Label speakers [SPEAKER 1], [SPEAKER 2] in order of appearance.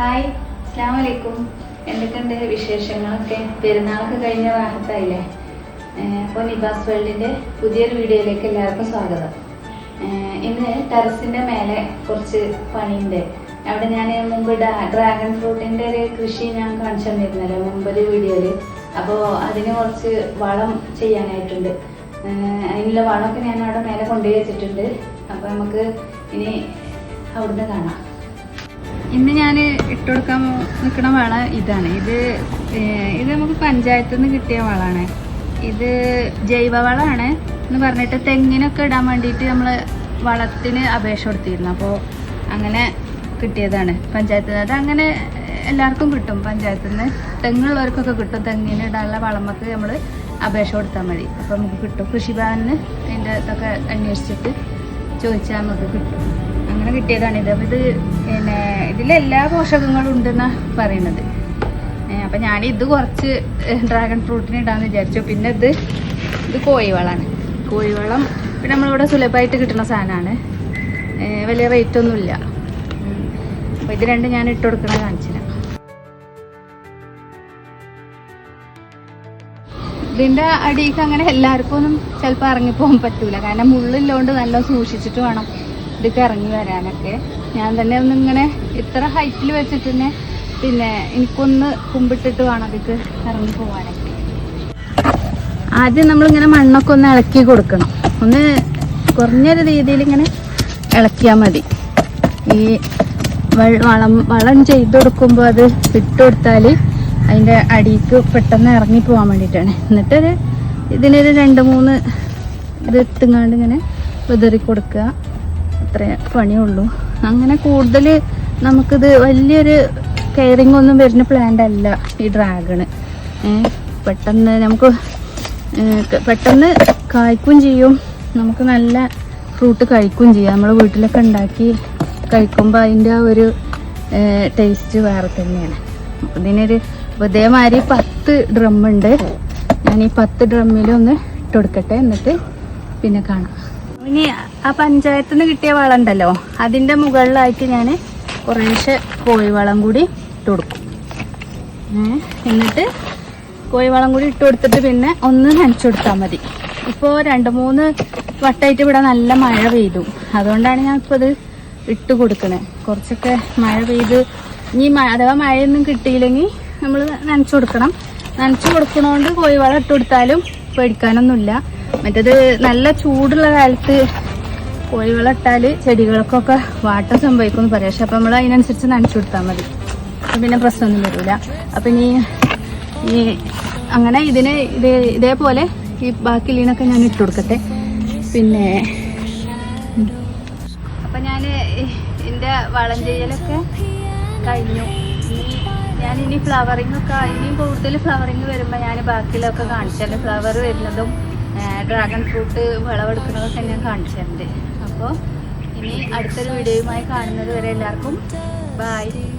[SPEAKER 1] hi അസ്സാം വലൈക്കും എന്തൊക്കെയുണ്ട് വിശേഷങ്ങളൊക്കെ പെരുന്നാളൊക്കെ കഴിഞ്ഞ റാഹത്തായില്ലേ അപ്പോൾ നിബാസ് വേൾഡിൻ്റെ പുതിയൊരു വീഡിയോയിലേക്ക് എല്ലാവർക്കും സ്വാഗതം ഇന്ന് ടെറസിൻ്റെ മേലെ കുറച്ച് പണിയുണ്ട് അവിടെ ഞാൻ മുമ്പ് ഡ്രാഗൺ ഫ്രൂട്ടിൻ്റെ ഒരു കൃഷി ഞാൻ കാണിച്ചു തന്നിരുന്നല്ലോ മുമ്പൊരു വീഡിയോയിൽ അപ്പോൾ അതിന് കുറച്ച് വളം ചെയ്യാനായിട്ടുണ്ട് അതിനുള്ള വളമൊക്കെ ഞാൻ അവിടെ മേലെ കൊണ്ടുപോയി വെച്ചിട്ടുണ്ട് അപ്പോൾ നമുക്ക് ഇനി അവിടുന്ന് കാണാം ഇന്ന് ഞാൻ ഇട്ടുകൊടുക്കാൻ നിൽക്കുന്ന വള ഇതാണ് ഇത് ഇത് നമുക്ക് പഞ്ചായത്തിൽ നിന്ന് കിട്ടിയ വളമാണ് ഇത് ജൈവവളമാണ് എന്ന് പറഞ്ഞിട്ട് തെങ്ങിനൊക്കെ ഇടാൻ വേണ്ടിയിട്ട് നമ്മൾ വളത്തിന് അപേക്ഷ കൊടുത്തിരുന്നു അപ്പോൾ അങ്ങനെ കിട്ടിയതാണ് പഞ്ചായത്തിൽ നിന്ന് അതങ്ങനെ എല്ലാവർക്കും കിട്ടും പഞ്ചായത്തിൽ നിന്ന് തെങ്ങുള്ളവർക്കൊക്കെ കിട്ടും തെങ്ങിന് ഇടാനുള്ള വളമൊക്കെ നമ്മൾ അപേക്ഷ കൊടുത്താൽ മതി അപ്പോൾ നമുക്ക് കിട്ടും കൃഷിഭവനിൽ അതിൻ്റെ ഇതൊക്കെ അന്വേഷിച്ചിട്ട് ചോദിച്ചാൽ നമുക്ക് കിട്ടും അങ്ങനെ ഇത് അപ്പോൾ ഇത് പിന്നെ ഇതിലെല്ലാ പോഷകങ്ങളും ഉണ്ടെന്ന് പറയുന്നത് അപ്പം ഞാൻ ഇത് കുറച്ച് ഡ്രാഗൺ ഫ്രൂട്ടിന് ഇടാന്ന് വിചാരിച്ചു പിന്നെ ഇത് ഇത് കോഴിവളമാണ് കോഴിവളം പിന്നെ നമ്മളിവിടെ സുലഭമായിട്ട് കിട്ടുന്ന സാധനമാണ് വലിയ റേറ്റ് ഒന്നുമില്ല അപ്പോൾ ഇത് രണ്ടും ഞാൻ ഇട്ട് കൊടുക്കണ കാണിച്ചില്ല ഇതിൻ്റെ അടിയിലേക്ക് അങ്ങനെ എല്ലാവർക്കും ഒന്നും ചിലപ്പോൾ ഇറങ്ങിപ്പോകാൻ പറ്റൂല കാരണം മുള്ളില്ലോണ്ട് നല്ല സൂക്ഷിച്ചിട്ട് വേണം ഇതൊക്കെ ഇറങ്ങി വരാനൊക്കെ ഞാൻ തന്നെ ഒന്ന് ഇങ്ങനെ ഇത്ര ഹൈറ്റിൽ വെച്ചിട്ട് തന്നെ പിന്നെ എനിക്കൊന്ന് കുമ്പിട്ടിട്ട് വേണം അതിക്ക് ഇറങ്ങി പോകാനൊക്കെ ആദ്യം നമ്മളിങ്ങനെ മണ്ണൊക്കെ ഒന്ന് ഇളക്കി കൊടുക്കണം ഒന്ന് കുറഞ്ഞൊരു രീതിയിൽ ഇങ്ങനെ ഇളക്കിയാൽ മതി ഈ വളം വളം ചെയ്ത് കൊടുക്കുമ്പോൾ അത് ഇട്ടുകൊടുത്താൽ അതിൻ്റെ അടിക്ക് പെട്ടെന്ന് ഇറങ്ങി പോകാൻ വേണ്ടിയിട്ടാണ് എന്നിട്ടൊരു ഇതിനൊരു രണ്ട് മൂന്ന് ഇത് എത്തുങ്ങാണ്ട് ഇങ്ങനെ വിതറി കൊടുക്കുക അത്ര പണിയുള്ളൂ അങ്ങനെ കൂടുതൽ നമുക്കിത് വലിയൊരു കെയറിങ് ഒന്നും വരുന്ന പ്ലാന്റ് അല്ല ഈ ഡ്രാഗണ് പെട്ടെന്ന് നമുക്ക് പെട്ടെന്ന് കായ്ക്കും ചെയ്യും നമുക്ക് നല്ല ഫ്രൂട്ട് കഴിക്കും ചെയ്യാം നമ്മൾ വീട്ടിലൊക്കെ ഉണ്ടാക്കി കഴിക്കുമ്പോൾ അതിൻ്റെ ആ ഒരു ടേസ്റ്റ് വേറെ തന്നെയാണ് അതിനൊരു ഇതിനൊരു ഇതേമാതിരി പത്ത് ഡ്രം ഉണ്ട് ഞാൻ ഈ പത്ത് ഡ്രമ്മിലൊന്ന് ഇട്ടുകൊടുക്കട്ടെ എന്നിട്ട് പിന്നെ കാണാം ഇനി ആ പഞ്ചായത്ത് നിന്ന് കിട്ടിയ വളം ഉണ്ടല്ലോ അതിൻ്റെ മുകളിലായിട്ട് ഞാൻ കുറേശ്ശെ കോഴിവളം കൂടി ഇട്ട് കൊടുക്കും എന്നിട്ട് കോഴിവളം കൂടി ഇട്ട് കൊടുത്തിട്ട് പിന്നെ ഒന്ന് നനച്ചു കൊടുത്താൽ മതി ഇപ്പോൾ രണ്ട് മൂന്ന് വട്ടായിട്ട് ഇവിടെ നല്ല മഴ പെയ്തു അതുകൊണ്ടാണ് ഞാൻ ഇപ്പോൾ ഇത് ഇട്ട് കൊടുക്കണേ കുറച്ചൊക്കെ മഴ പെയ്ത് ഇനി അഥവാ മഴയൊന്നും കിട്ടിയില്ലെങ്കിൽ നമ്മൾ നനച്ചു കൊടുക്കണം നനച്ചു കൊടുക്കണോണ്ട് കോഴിവളം ഇട്ട് കൊടുത്താലും പേടിക്കാനൊന്നുമില്ല മറ്റേത് നല്ല ചൂടുള്ള കാലത്ത് കോഴികളിട്ടാല് ചെടികൾക്കൊക്കെ വാട്ടർ സംഭവിക്കും എന്ന് പറയാം പക്ഷെ അപ്പൊ നമ്മൾ അതിനനുസരിച്ച് നനച്ചു കൊടുത്താൽ മതി പിന്നെ പ്രശ്നമൊന്നും വരില്ല അപ്പൊ ഇനി ഈ അങ്ങനെ ഇതിന് ഇതേ ഇതേപോലെ ഈ ബാക്കി ലീനൊക്കെ ഞാൻ ഇട്ട് കൊടുക്കട്ടെ പിന്നെ അപ്പൊ ഞാന് എന്റെ വളം ചെയ്യലൊക്കെ കഴിഞ്ഞു ഞാനിനി ഒക്കെ ഇനിയും കൂടുതൽ ഫ്ലവറിങ് വരുമ്പോ ഞാൻ ബാക്കിയിലൊക്കെ കാണിച്ചാല് ഫ്ലവർ വരുന്നതും ഡ്രാഗൺ ഫ്രൂട്ട് വിളവെടുക്കുന്നതൊക്കെ ഞാൻ കാണിച്ചിട്ടുണ്ട് അപ്പോൾ ഇനി അടുത്തൊരു വീഡിയോയുമായി കാണുന്നത് വരെ എല്ലാവർക്കും ബായ്